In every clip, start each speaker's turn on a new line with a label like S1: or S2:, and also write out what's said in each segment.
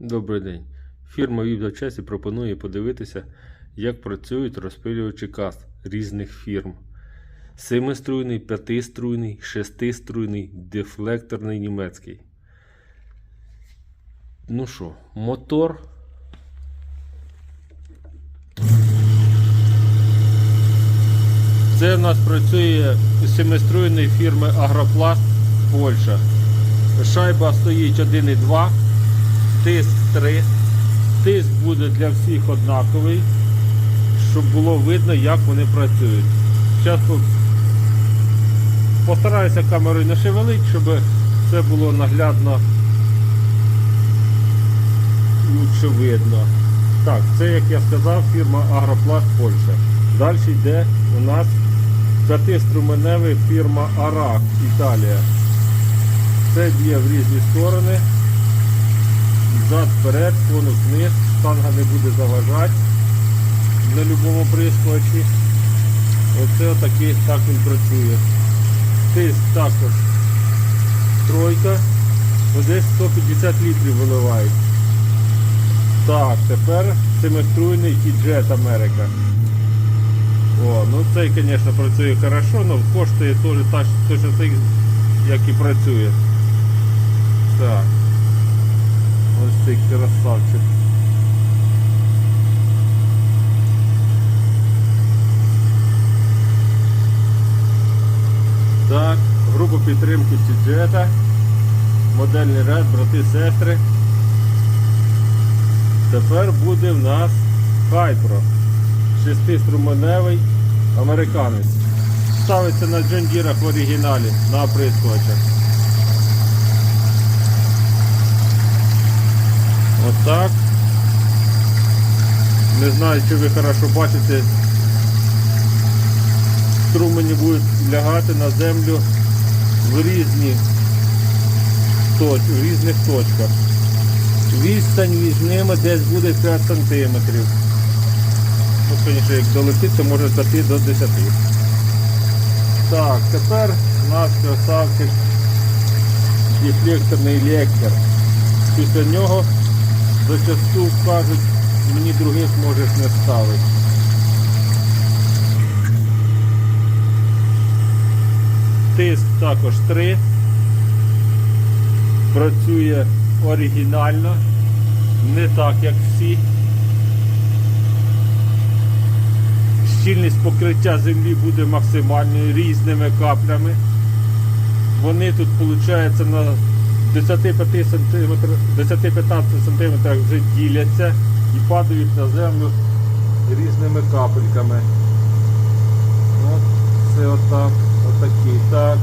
S1: Добрий день. Фірма Вівдавчасі пропонує подивитися, як працюють розпилювачі каст різних фірм. Семиструйний, п'ятиструйний, шестиструйний, дефлекторний німецький. Ну що, мотор. Це у нас працює семиструйної фірми Агропласт Польща. Шайба стоїть 1,2, тиск 3. Тиск буде для всіх однаковий, щоб було видно, як вони працюють. Зараз постараюся камерою не шевелити, щоб це було наглядно лучше видно. Так, це, як я сказав, фірма Агропласт Польща. Далі йде у нас п'ятиструменевий фірма Арак Італія. Це б'є в різні сторони. Зад вперед, конус вниз, штанга не буде заважати на будь-якому прискочі. Оце отакий, так він працює. Тиск також тройка. Десь 150 літрів виливають. Так, тепер семиструйний Jet Америка. О, ну цей, звісно, працює хорошо, але коштує теж точно так, як і працює. Так. Ось цей красавчик. Так, група підтримки Тіджета, модельний ряд, брати, сестри. Тепер буде в нас Хайпро. Шестиструменевий американець. Ставиться на джондірах в оригіналі на оприскувачах. Отак. Не знаю, чи ви хорошо бачите. Струмені будуть лягати на землю в різні точ, в різних точках. Відстань між ними десь буде 5 см. Ну, звісно, як долетить, то може стати до 10. Так, тепер у нас красавчик дефлекторний лектор. Після нього зачасту кажуть, мені других можеш не ставити. Тиск також 3. Працює оригінально, не так як всі. Щільність покриття землі буде максимальною різними каплями. Вони тут виходить на 10-15 см, 10-15 см вже діляться і падають на землю різними капельками. От це отак, отакий. Так.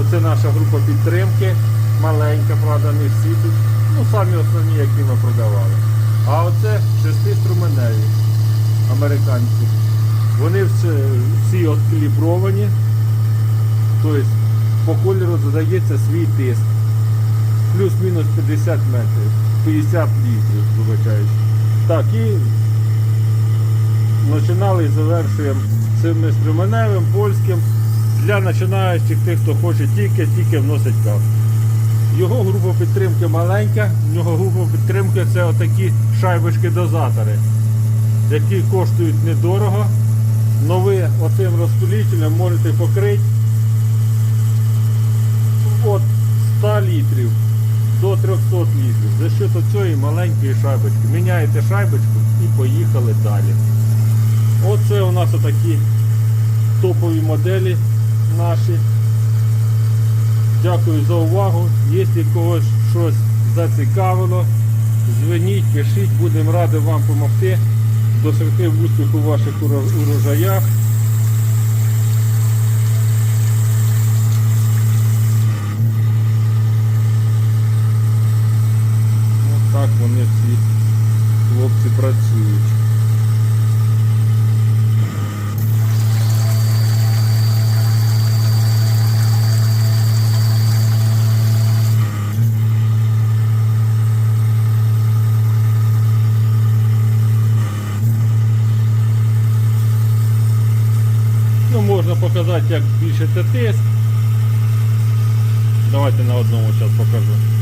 S1: Оце наша група підтримки. Маленька, правда, не всі тут. Ну, самі основні, які ми продавали. А оце шестиструменеві американці. Вони всі, откалібровані. Тобто по кольору додається свій тиск. Плюс-мінус 50 метрів. 50 літрів, вибачаючи. Так, і починали і завершуємо цим струменевим, польським. Для починаючих тих, хто хоче тільки-тільки вносить каву. Його група підтримки маленька, в нього група підтримки це отакі шайбочки-дозатори, які коштують недорого. Но ви оцим розпилителем можете покрити від 100 літрів до 300 літрів за счет цієї маленької шайбочки. Міняєте шайбочку і поїхали далі. Оце у нас отакі топові моделі наші. Дякую за увагу. Якщо когось щось зацікавило, дзвоніть, пишіть, будемо раді вам допомогти досягти успіху в ваших урожаях. Хлопці працюють. Ну, можна показати, як збільшити тиск. Давайте на одному зараз покажу.